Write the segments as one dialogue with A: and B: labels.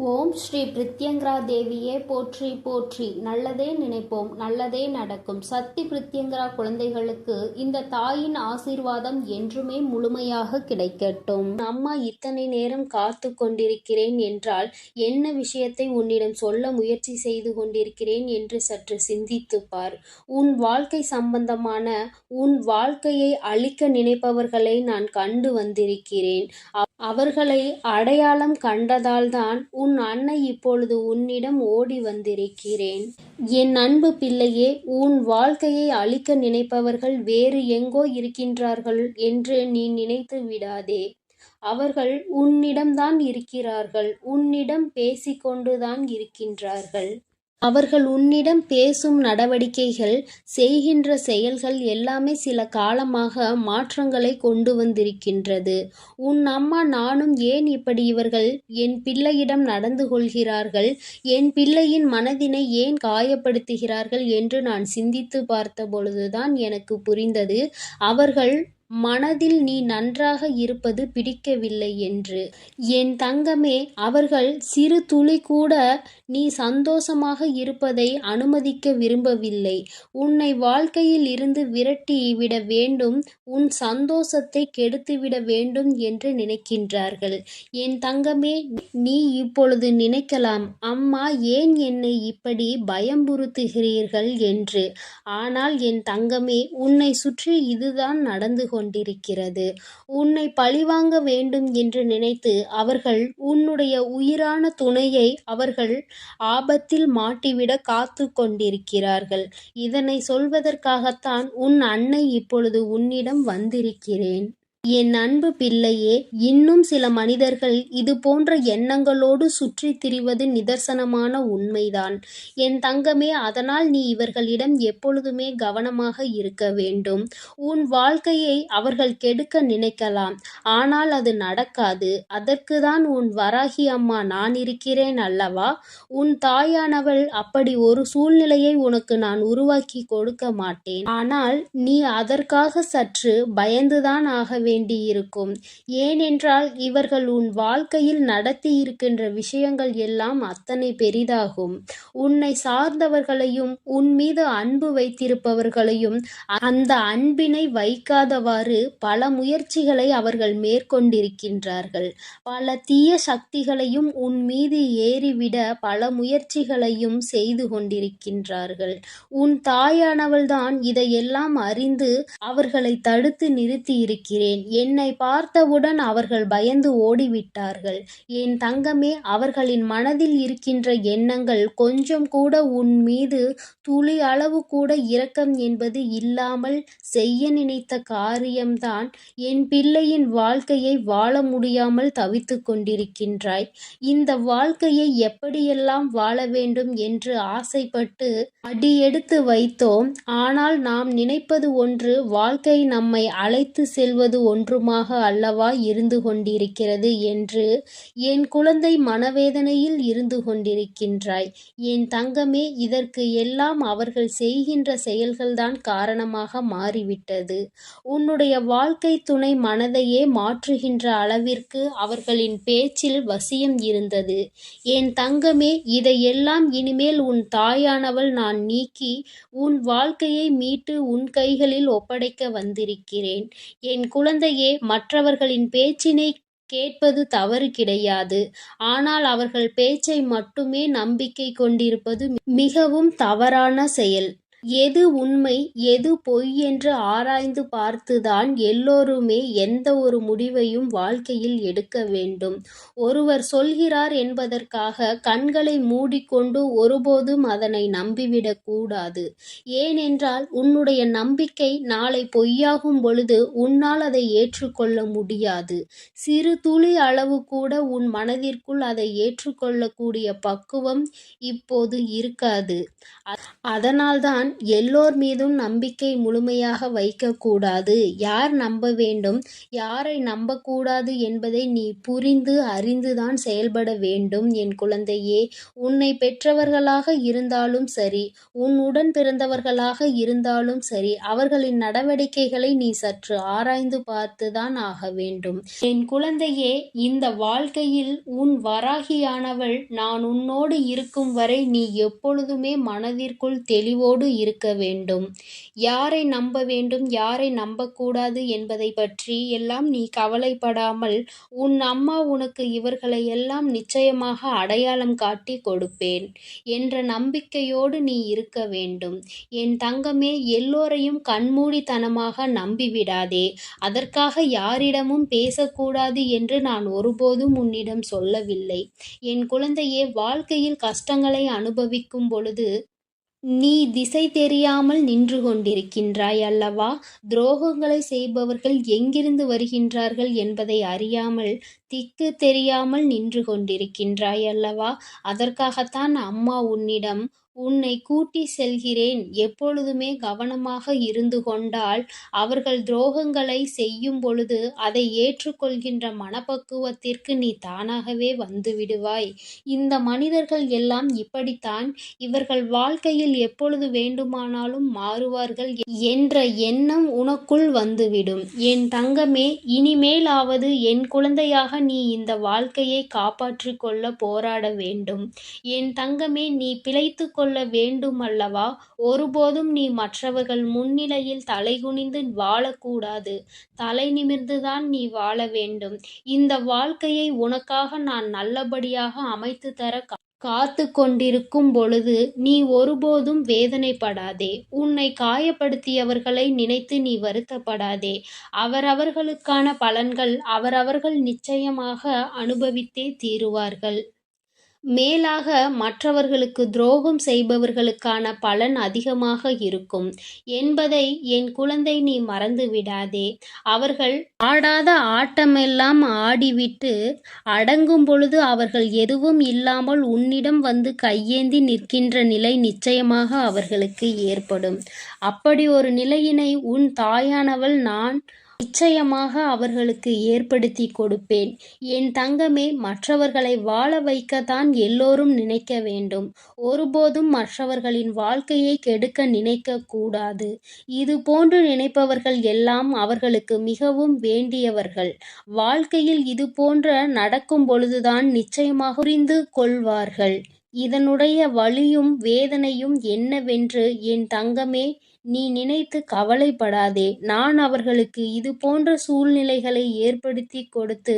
A: ஓம் ஸ்ரீ பிரித்யங்கரா தேவியே போற்றி போற்றி. நல்லதே நினைப்போம் நல்லதே நடக்கும். சக்தி பிரித்யங்கரா குழந்தைகளுக்கு இந்த தாயின் ஆசீர்வாதம் என்றுமே முழுமையாக கிடைக்கட்டும். அம்மா இத்தனை நேரம் காத்து கொண்டிருக்கிறேன் என்றால் என்ன விஷயத்தை உன்னிடம் சொல்ல முயற்சி செய்து கொண்டிருக்கிறேன் என்று சற்று சிந்தித்துப் பார். உன் வாழ்க்கை சம்பந்தமான உன் வாழ்க்கையை அழிக்க நினைப்பவர்களை நான் கண்டு வந்திருக்கிறேன். அவர்களை அடையாளம் கண்டதால்தான் உன் அன்னை இப்பொழுது உன்னிடம் ஓடி வந்திருக்கிறேன். என் அன்பு பிள்ளையே உன் வாழ்க்கையை அழிக்க நினைப்பவர்கள் வேறு எங்கோ இருக்கின்றார்கள் என்று நீ நினைத்து விடாதே. அவர்கள் உன்னிடம்தான் இருக்கிறார்கள் உன்னிடம் பேசிக்கொண்டுதான் இருக்கின்றார்கள். அவர்கள் உன்னிடம் பேசும் நடவடிக்கைகள் செய்கின்ற செயல்கள் எல்லாமே சில காலமாக மாற்றங்களை கொண்டு வந்திருக்கின்றது. உன் அம்மா நானும் ஏன் இப்படி இவர்கள் என் பிள்ளையிடம் நடந்து கொள்கிறார்கள் என் பிள்ளையின் மனதினை ஏன் காயப்படுத்துகிறார்கள் என்று நான் சிந்தித்து பார்த்த பொழுதுதான் எனக்கு புரிந்தது. அவர்கள் மனதில் நீ நன்றாக இருப்பது பிடிக்கவில்லை என்று. என் தங்கமே அவர்கள் சிறு துளி கூட நீ சந்தோஷமாக இருப்பதை அனுமதிக்க விரும்பவில்லை. உன்னை வாழ்க்கையில் இருந்து விரட்டி விட வேண்டும் உன் சந்தோஷத்தை கெடுத்துவிட வேண்டும் என்று நினைக்கின்றார்கள். என் தங்கமே நீ இப்பொழுது நினைக்கலாம் அம்மா ஏன் என்னை இப்படி பயம்புறுத்துகிறீர்கள் என்று. ஆனால் என் தங்கமே உன்னை சுற்றி இதுதான் நடந்து கொண்டிருக்கிறது. உன்னை பழிவாங்க வேண்டும் என்று நினைத்து அவர்கள் உன்னுடைய உயிரான துணையை அவர்கள் ஆபத்தில் மாட்டிவிட காத்து கொண்டிருக்கிறார்கள். இதனை சொல்வதற்காகத்தான் உன் அன்னை இப்பொழுது உன்னிடம் வந்திருக்கிறேன். என் அன்பு பிள்ளையே இன்னும் சில மனிதர்கள் இது போன்ற எண்ணங்களோடு சுற்றித் திரிவது நிதர்சனமான உண்மைதான். என் தங்கமே அதனால் நீ இவர்களிடம் எப்பொழுதுமே கவனமாக இருக்க வேண்டும். உன் வாழ்க்கையை அவர்கள் கெடுக்க நினைக்கலாம். ஆனால் அது நடக்காது. அதற்குதான் உன் வராகி அம்மா நான் இருக்கிறேன் அல்லவா? உன் தாயானவள் அப்படி ஒரு சூழ்நிலையை உனக்கு நான் உருவாக்கி கொடுக்க மாட்டேன். ஆனால் நீ அதற்காக சற்று பயந்துதான் ஆக வேண்டியிருக்கும். ஏனென்றால் இவர்கள் உன் வாழ்க்கையில் நடத்தி இருக்கின்ற விஷயங்கள் எல்லாம் அத்தனை பெரிதாகும். உன்னை சார்ந்தவர்களையும் உன் மீது அன்பு வைத்திருப்பவர்களையும் அந்த அன்பினை வைக்காதவாறு பல முயற்சிகளை அவர்கள் மேற்கொண்டிருக்கின்றார்கள். பல தீய சக்திகளையும் உன் மீது ஏறிவிட பல முயற்சிகளையும் செய்து கொண்டிருக்கின்றார்கள். உன் தாயானவள்தான் இதையெல்லாம் அறிந்து அவர்களை தடுத்து நிறுத்தி இருக்கிறேன் என்னை பார்த்தவுடன் அவர்கள் பயந்து ஓடிவிட்டார்கள். என் தங்கமே அவர்களின் மனதில் இருக்கின்ற எண்ணங்கள் கொஞ்சம் கூட உன் மீது துளி அளவு கூட இரக்கம் என்பது இல்லாமல் செய்ய நினைத்த காரியம்தான் என் பிள்ளையின் வாழ்க்கையை வாழ முடியாமல் தவித்து கொண்டிருக்கின்றாய். இந்த வாழ்க்கையை எப்படியெல்லாம் வாழ வேண்டும் என்று ஆசைப்பட்டு அடியெடுத்து வைத்தோம். ஆனால் நாம் நினைப்பது ஒன்று வாழ்க்கை நம்மை அழைத்து செல்வது ஒன்றுமாக அல்லவா இருந்து கொண்டிருக்கிறது என்று என் குழந்தை மனவேதனையில் இருந்து கொண்டிருக்கின்றாய். என் தங்கமே இதற்கு எல்லாம் அவர்கள் செய்கின்ற செயல்கள்தான் காரணமாக மாறிவிட்டது. உன்னுடைய வாழ்க்கை துணை மனதையே மாற்றுகின்ற அளவிற்கு அவர்களின் பேச்சில் வசியம் இருந்தது. என் தங்கமே இதையெல்லாம் இனிமேல் உன் தாயானவள் நான் நீக்கி உன் வாழ்க்கையை மீட்டு உன் கைகளில் ஒப்படைக்க வந்திருக்கிறேன். என் குழந்தை குழந்தையே மற்றவர்களின் பேச்சினை கேட்பது தவறு கிடையாது. ஆனால் அவர்கள் பேச்சை மட்டுமே நம்பிக்கை கொண்டிருப்பது மிகவும் தவறான செயல். எது உண்மை எது பொய் என்று ஆராய்ந்து பார்த்துதான் எல்லோருமே எந்த ஒரு முடிவையும் வாழ்க்கையில் எடுக்க வேண்டும். ஒருவர் சொல்கிறார் என்பதற்காக கண்களை மூடிக்கொண்டு ஒருபோதும் அதனை நம்பிவிடக் கூடாது. ஏனென்றால் உன்னுடைய நம்பிக்கை நாளை பொய்யாகும் பொழுது உன்னால் அதை ஏற்றுக்கொள்ள முடியாது. சிறு துளி அளவு கூட உன் மனதிற்குள் அதை ஏற்றுக்கொள்ளக்கூடிய பக்குவம் இப்போது இருக்காது. அதனால்தான் நான் எல்லோர் மீதும் நம்பிக்கை முழுமையாக வைக்கக்கூடாது. யார் நம்ப வேண்டும்? யாரை நம்பக்கூடாது என்பதை நீ புரிந்து அறிந்துதான் செயல்பட வேண்டும் என் குழந்தையே. உன்னை பெற்றவர்களாக இருந்தாலும் சரி உன் உடன் பிறந்தவர்களாக இருந்தாலும் சரி அவர்களின் நடவடிக்கைகளை நீ சற்று ஆராய்ந்து பார்த்துதான் ஆக வேண்டும். என் குழந்தையே இந்த வாழ்க்கையில் உன் வராகியானவள் நான் உன்னோடு இருக்கும் வரை நீ எப்பொழுதுமே மனதிற்குள் தெளிவோடு இருக்க வேண்டும். யாரை நம்ப வேண்டும் யாரை நம்பக்கூடாது என்பதை பற்றி எல்லாம் நீ கவலைப்படாமல் உன் அம்மா உனக்கு இவர்களை எல்லாம் நிச்சயமாக அடையாளம் காட்டி கொடுப்பேன் என்ற நம்பிக்கையோடு நீ இருக்க வேண்டும். என் தங்கமே எல்லோரையும் கண்மூடித்தனமாக நம்பிவிடாதே. அதற்காக யாரிடமும் பேசக்கூடாது என்று நான் ஒருபோதும் உன்னிடம் சொல்லவில்லை. என் குழந்தையே வாழ்க்கையில் கஷ்டங்களை அனுபவிக்கும் பொழுது நீ திசை தெரியாமல் நின்று கொண்டிருக்கின்றாய் அல்லவா? துரோகங்களை செய்பவர்கள் எங்கிருந்து வருகின்றார்கள் என்பதை அறியாமல் திக்கு தெரியாமல் நின்று கொண்டிருக்கின்றாய் அல்லவா? அதற்காகத்தான் அம்மா உன்னிடம் உன்னை கூட்டி செல்கிறேன். எப்பொழுதுமே கவனமாக இருந்து கொண்டால் அவர்கள் துரோகங்களை செய்யும் பொழுது அதை ஏற்றுக்கொள்கின்ற மனப்பக்குவத்திற்கு நீ தானாகவே வந்து விடுவாய். இந்த மனிதர்கள் எல்லாம் இப்படித்தான். இவர்கள் வாழ்க்கையில் எப்பொழுது வேண்டுமானாலும் மாறுவார்கள் என்ற எண்ணம் உனக்குள் வந்துவிடும். என் தங்கமே இனிமேலாவது என் குழந்தையாக நீ இந்த வாழ்க்கையை காப்பாற்றிக் கொள்ள போராட வேண்டும். என் தங்கமே நீ பிழைத்து கொள்ள வேண்டுமல்லவா? ஒருபோதும் நீ மற்றவர்கள் முன்னிலையில் தலைகுனிந்து வாழக்கூடாது. தலை நிமிர்ந்துதான் நீ வாழ வேண்டும். இந்த வாழ்க்கையை உனக்காக நான் நல்லபடியாக அமைத்து தர காத்து கொண்டிருக்கும் பொழுது நீ ஒருபோதும் வேதனைப்படாதே. உன்னை காயப்படுத்தியவர்களை நினைத்து நீ வருத்தப்படாதே. அவரவர்களுக்கான பலன்கள் அவரவர்கள் நிச்சயமாக அனுபவித்தே தீருவார்கள். மேலாக மற்றவர்களுக்கு துரோகம் செய்பவர்களுக்கான பலன் அதிகமாக இருக்கும். என்பதை என் குழந்தை நீ மறந்து விடாதே. அவர்கள் ஆடாத ஆட்டமெல்லாம் ஆடிவிட்டு அடங்கும் பொழுது அவர்கள் எதுவும் இல்லாமல் உன்னிடம் வந்து கையேந்தி நிற்கின்ற நிலை நிச்சயமாக அவர்களுக்கு ஏற்படும். அப்படி ஒரு நிலையினை உன் தாயானவள் நான் நிச்சயமாக அவர்களுக்கு ஏற்படுத்தி கொடுப்பேன். என் தங்கமே மற்றவர்களை வாழ வைக்கத்தான் எல்லோரும் நினைக்க வேண்டும். ஒருபோதும் மற்றவர்களின் வாழ்க்கையை கெடுக்க நினைக்க கூடாது. இது போன்று நினைப்பவர்கள் எல்லாம் அவர்களுக்கு மிகவும் வேண்டியவர்கள். வாழ்க்கையில் இது போன்ற நடக்கும் பொழுதுதான் நிச்சயமாக புரிந்து கொள்வார்கள். இதனுடைய வலியும் வேதனையும் என்னவென்று என் தங்கமே நீ நினைத்து கவலைப்படாதே. நான் அவர்களுக்கு இது போன்ற சூழ்நிலைகளை ஏற்படுத்தி கொடுத்து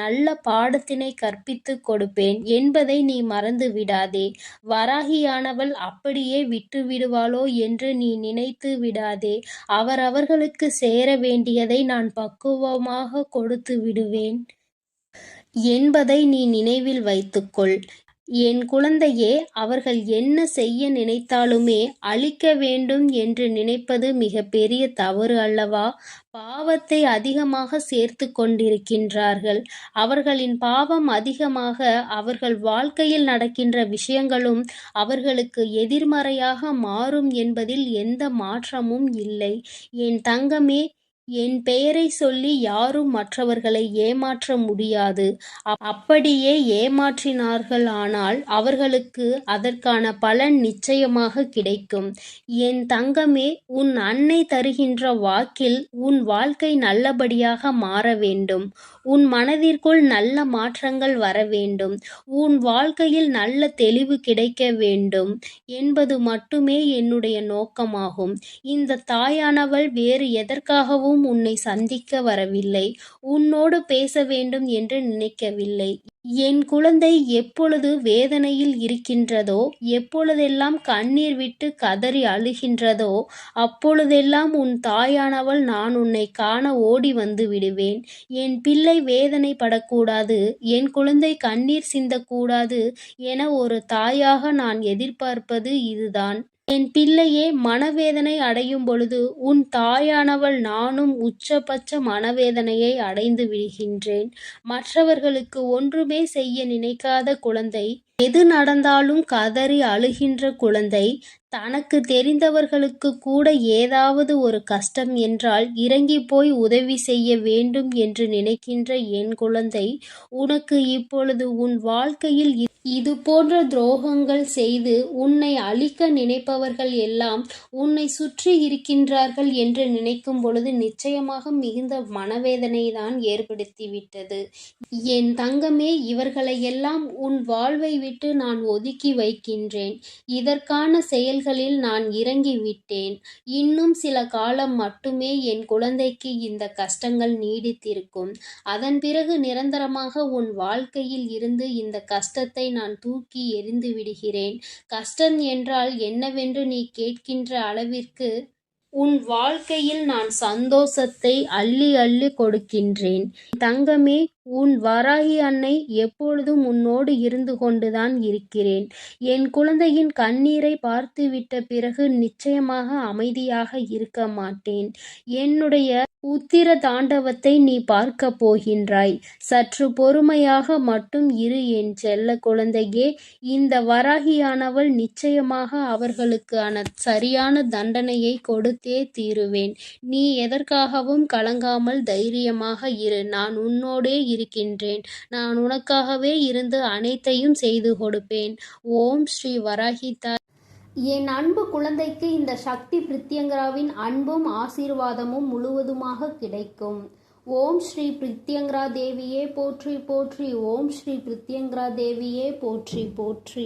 A: நல்ல பாடத்தினை கற்பித்து கொடுப்பேன் என்பதை நீ மறந்து விடாதே. வராகியானவள் அப்படியே விட்டு விடுவாளோ என்று நீ நினைத்து விடாதே. அவர் அவர்களுக்கு சேர வேண்டியதை நான் பக்குவமாக கொடுத்து விடுவேன் என்பதை நீ நினைவில் வைத்துக்கொள். என் குழந்தையே அவர்கள் என்ன செய்ய நினைத்தாலுமே அழிக்க வேண்டும் என்று நினைப்பது மிக பெரிய தவறு அல்லவா? பாவத்தை அதிகமாக சேர்த்து கொண்டிருக்கின்றார்கள். அவர்களின் பாவம் அதிகமாக அவர்கள் வாழ்க்கையில் நடக்கின்ற விஷயங்களும் அவர்களுக்கு எதிர்மறையாக மாறும் என்பதில் எந்த மாற்றமும் இல்லை. என் தங்கமே என் பெயரை சொல்லி யாரும் மற்றவர்களை ஏமாற்ற முடியாது. அப்படியே ஏமாற்றினார்கள். ஆனால் அவர்களுக்கு அதற்கான பலன் நிச்சயமாக கிடைக்கும். என் தங்கமே உன் அன்னை தருகின்ற வாக்கில் உன் வாழ்க்கை நல்லபடியாக மாற வேண்டும். உன் மனதிற்குள் நல்ல மாற்றங்கள் வர வேண்டும். உன் வாழ்க்கையில் நல்ல தெளிவு கிடைக்க வேண்டும் என்பது மட்டுமே என்னுடைய நோக்கமாகும். இந்த தாயானவள் வேறு எதற்காகவும் உன்னை சந்திக்க வரவில்லை. உன்னோடு பேச வேண்டும் என்று நினைக்கவில்லை. என் குழந்தை எப்பொழுது வேதனையில் இருக்கின்றதோ எப்பொழுதெல்லாம் கண்ணீர் விட்டு கதறி அழுகின்றதோ அப்பொழுதெல்லாம் உன் தாயானவள் நான் உன்னை காண ஓடி வந்து விடுவேன். என் பிள்ளை வேதனை படக்கூடாது என் குழந்தை கண்ணீர் சிந்தக்கூடாது என ஒரு தாயாக நான் எதிர்பார்ப்பது இதுதான். என் பிள்ளையே மனவேதனை அடையும் பொழுது உன் தாயானவள் நானும் உச்சபட்ச மனவேதனையை அடைந்து விடுகின்றேன். மற்றவர்களுக்கு ஒன்றுமே செய்ய நினைக்காத குழந்தை எது நடந்தாலும் கதறி அழுகின்ற குழந்தை தனக்கு தெரிந்தவர்களுக்கு கூட ஏதாவது ஒரு கஷ்டம் என்றால் இறங்கி போய் உதவி செய்ய வேண்டும் என்று நினைக்கின்ற என் குழந்தை உனக்கு இப்பொழுது உன் வாழ்க்கையில் இ- இது போன்ற துரோகங்கள் செய்து உன்னை அழிக்க நினைப்பவர்கள் எல்லாம் உன்னை சுற்றி இருக்கின்றார்கள் என்று நினைக்கும் பொழுது நிச்சயமாக மிகுந்த மனவேதனை தான் ஏற்படுத்திவிட்டது. என் தங்கமே இவர்களையெல்லாம் உன் வாழ்வை விட்டு நான் ஒதுக்கி வைக்கின்றேன். இதற்கான செயல் செயல்களில் நான் இறங்கிவிட்டேன். இன்னும் சில காலம் மட்டுமே என் குழந்தைக்கு இந்த கஷ்டங்கள் நீடித்திருக்கும். அதன் பிறகு நிரந்தரமாக உன் வாழ்க்கையில் இருந்து இந்த கஷ்டத்தை நான் தூக்கி எறிந்து விடுகிறேன். கஷ்டம் என்றால் என்னவென்று நீ கேட்கின்ற அளவிற்கு உன் வாழ்க்கையில் நான் சந்தோஷத்தை அள்ளி அள்ளி கொடுக்கின்றேன். தங்கமே உன் வராகி அன்னை எப்பொழுதும் உன்னோடு இருந்து கொண்டுதான் இருக்கிறேன். என் குழந்தையின் கண்ணீரை பார்த்துவிட்ட பிறகு நிச்சயமாக அமைதியாக இருக்க மாட்டேன். என்னுடைய உத்திர தாண்டவத்தை நீ பார்க்க போகின்றாய். சற்று பொறுமையாக மட்டும் இரு என் செல்ல குழந்தையே. இந்த வராகியானவள் நிச்சயமாக அவர்களுக்கான சரியான தண்டனையை கொடுத்தே தீருவேன். நீ எதற்காகவும் கலங்காமல் தைரியமாக இரு. நான் உன்னோடே இருக்கின்றேன். நான் உனக்காகவே இருந்து அனைத்தையும் செய்து கொடுப்பேன். ஓம் ஸ்ரீ வராகிதா. என் அன்பு குழந்தைக்கு இந்த சக்தி பிரித்யங்கராவின் அன்பும் ஆசீர்வாதமும் முழுவதுமாக கிடைக்கும். ஓம் ஸ்ரீ பிரித்யங்கரா தேவியே போற்றி போற்றி. ஓம் ஸ்ரீ பிரித்யங்கரா தேவியே போற்றி போற்றி.